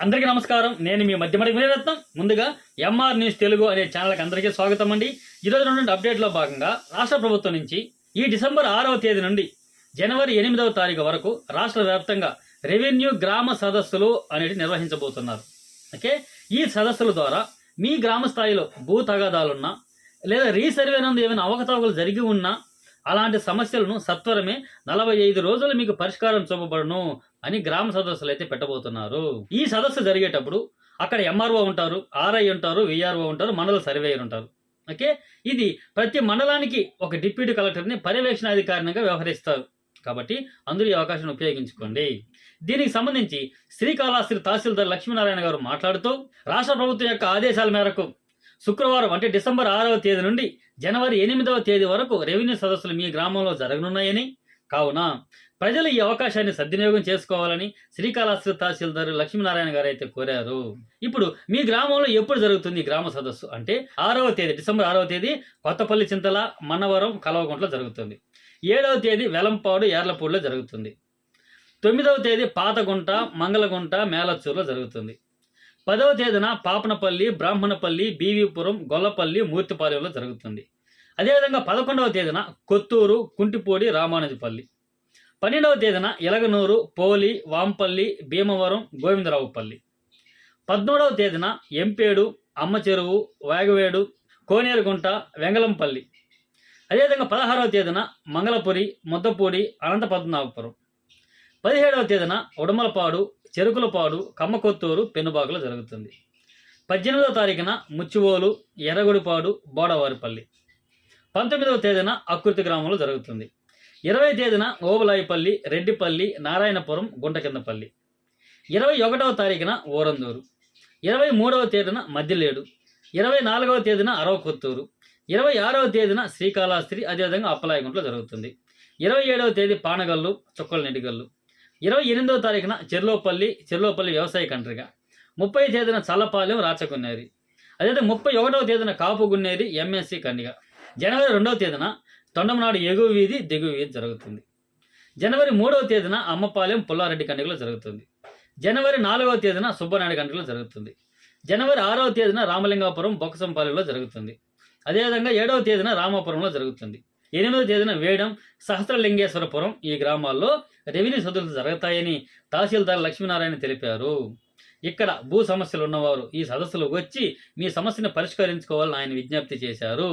అందరికీ నమస్కారం. నేను మీ మధ్యమడి వినరత్నం ముందుగా ఎంఆర్ న్యూస్ తెలుగు అనే ఛానల్కి అందరికీ స్వాగతం అండి. ఈరోజు నుండి అప్డేట్లో భాగంగా రాష్ట్ర ప్రభుత్వం నుంచి ఈ డిసెంబర్ ఆరవ తేదీ నుండి జనవరి ఎనిమిదవ తారీఖు వరకు రాష్ట్ర వ్యాప్తంగా రెవెన్యూ గ్రామ సదస్సులు అనేవి నిర్వహించబోతున్నారు. ఓకే? ఈ సదస్సుల ద్వారా మీ గ్రామ స్థాయిలో భూ తగాదాలున్నా లేదా రీసర్వే నందు ఏమైనా అవకతవకలు జరిగి ఉన్నా అలాంటి సమస్యలను సత్వరమే నలభై ఐదు రోజులు మీకు పరిష్కారం చూపబడును అని గ్రామ సదస్సులు అయితే పెట్టబోతున్నారు. ఈ సదస్సు జరిగేటప్పుడు అక్కడ ఎంఆర్ఓ ఉంటారు ఆర్ఐ ఉంటారు విఆర్ఓ ఉంటారు మండల సర్వేయర్ ఉంటారు. ఓకే? ఇది ప్రతి మండలానికి ఒక డిప్యూటీ కలెక్టర్ని పర్యవేక్షణాధికారినిగా వ్యవహరిస్తారు. కాబట్టి అందరూ ఈ అవకాశాన్ని ఉపయోగించుకోండి. దీనికి సంబంధించి శ్రీకాళహస్తి తహసీల్దార్ లక్ష్మీనారాయణ గారు మాట్లాడుతూ రాష్ట్ర ప్రభుత్వం యొక్క ఆదేశాల మేరకు శుక్రవారం అంటే డిసెంబర్ ఆరవ తేదీ నుండి జనవరి ఎనిమిదవ తేదీ వరకు రెవెన్యూ సదస్సులు మీ గ్రామంలో జరగనున్నాయని. కావున ప్రజలు ఈ అవకాశాన్ని సద్వినియోగం చేసుకోవాలని శ్రీకాళహస్తి తహసీల్దారు లక్ష్మీనారాయణ గారు అయితే కోరారు. ఇప్పుడు మీ గ్రామంలో ఎప్పుడు జరుగుతుంది ఈ గ్రామ సదస్సు? అంటే ఆరవ తేదీ డిసెంబర్ ఆరవ తేదీ కొత్తపల్లి చింతల మన్నవరం కలవకుంట్లో జరుగుతుంది. ఏడవ తేదీ వెలంపాడు ఏర్లపూడిలో జరుగుతుంది. తొమ్మిదవ తేదీ పాతగుంట మంగళగుంట మేలచ్చూరులో జరుగుతుంది. పదవ తేదీన పాపనపల్లి బ్రాహ్మణపల్లి బీవీపురం గొల్లపల్లి మూర్తిపాలెంలో జరుగుతుంది. అదేవిధంగా పదకొండవ తేదీన కొత్తూరు కుంటిపూడి రామానుజపల్లి పన్నెండవ తేదీన ఎలగనూరు పోలి వాంపల్లి భీమవరం గోవిందరావుపల్లి పద్మూడవ తేదీన ఎంపేడు అమ్మ చెరువు వాగవేడు కోనేరుగుంట వెంగళంపల్లి అదేవిధంగా పదహారవ తేదీన మంగళపురి ముద్దపూడి అనంతపద్మనాభపురం. పదిహేడవ తేదీన ఉడమలపాడు చెరుకులపాడు కమ్మకొత్తూరు పెనుబాకులో జరుగుతుంది. పద్దెనిమిదవ తారీఖున ముచ్చివోలు ఎర్రగుడిపాడు బోడవారిపల్లి. పంతొమ్మిదవ తేదీన అకృతి గ్రామంలో జరుగుతుంది. ఇరవై తేదీన ఓబులాయిపల్లి రెడ్డిపల్లి నారాయణపురం గుంటకిందపల్లి. ఇరవై ఒకటవ తారీఖున ఊరందూరు ఇరవై మూడవ తేదీన మద్దిలేడు. ఇరవై నాలుగవ తేదీన అరవకొత్తూరు. ఇరవై ఆరవ తేదీన శ్రీకాళహస్తి అదేవిధంగా అప్పలాయగుంట్లో జరుగుతుంది. ఇరవై ఏడవ తేదీ పానగల్లు చుక్కల నెడిగల్లు ఇరవై ఎనిమిదవ తారీఖున చెర్లోపల్లి చెర్లోపల్లి వ్యవసాయ కంట్రిగా ముప్పై తేదీన చల్లపాలెం రాచకున్నేరి. అదే ముప్పై ఒకటవ తేదీన కాపుగున్నేరి ఎంఎస్సి కన్నిగ జనవరి రెండవ తేదీన తొండమనాడు ఎగువ వీధి దిగువ వీధి జరుగుతుంది. జనవరి మూడవ తేదీన అమ్మపాలెం పుల్లారెడ్డి కండిగలో జరుగుతుంది. జనవరి నాలుగవ తేదీన సుబ్బనాయుడు కండిగలో జరుగుతుంది. జనవరి ఆరవ తేదీన రామలింగాపురం బొక్కసంపాలెంలో జరుగుతుంది. అదేవిధంగా ఏడవ తేదీన రామాపురంలో జరుగుతుంది. ఎనిమిదవ తేదీన వేడం సహస్రలింగేశ్వరపురం ఈ గ్రామాల్లో రెవెన్యూ సదులు జరుగుతాయని తహసీల్దార్ లక్ష్మీనారాయణ తెలిపారు. ఇక్కడ భూ సమస్యలు ఉన్నవారు ఈ సదస్సులకు వచ్చి మీ సమస్యను పరిష్కరించుకోవాలని ఆయన విజ్ఞప్తి చేశారు.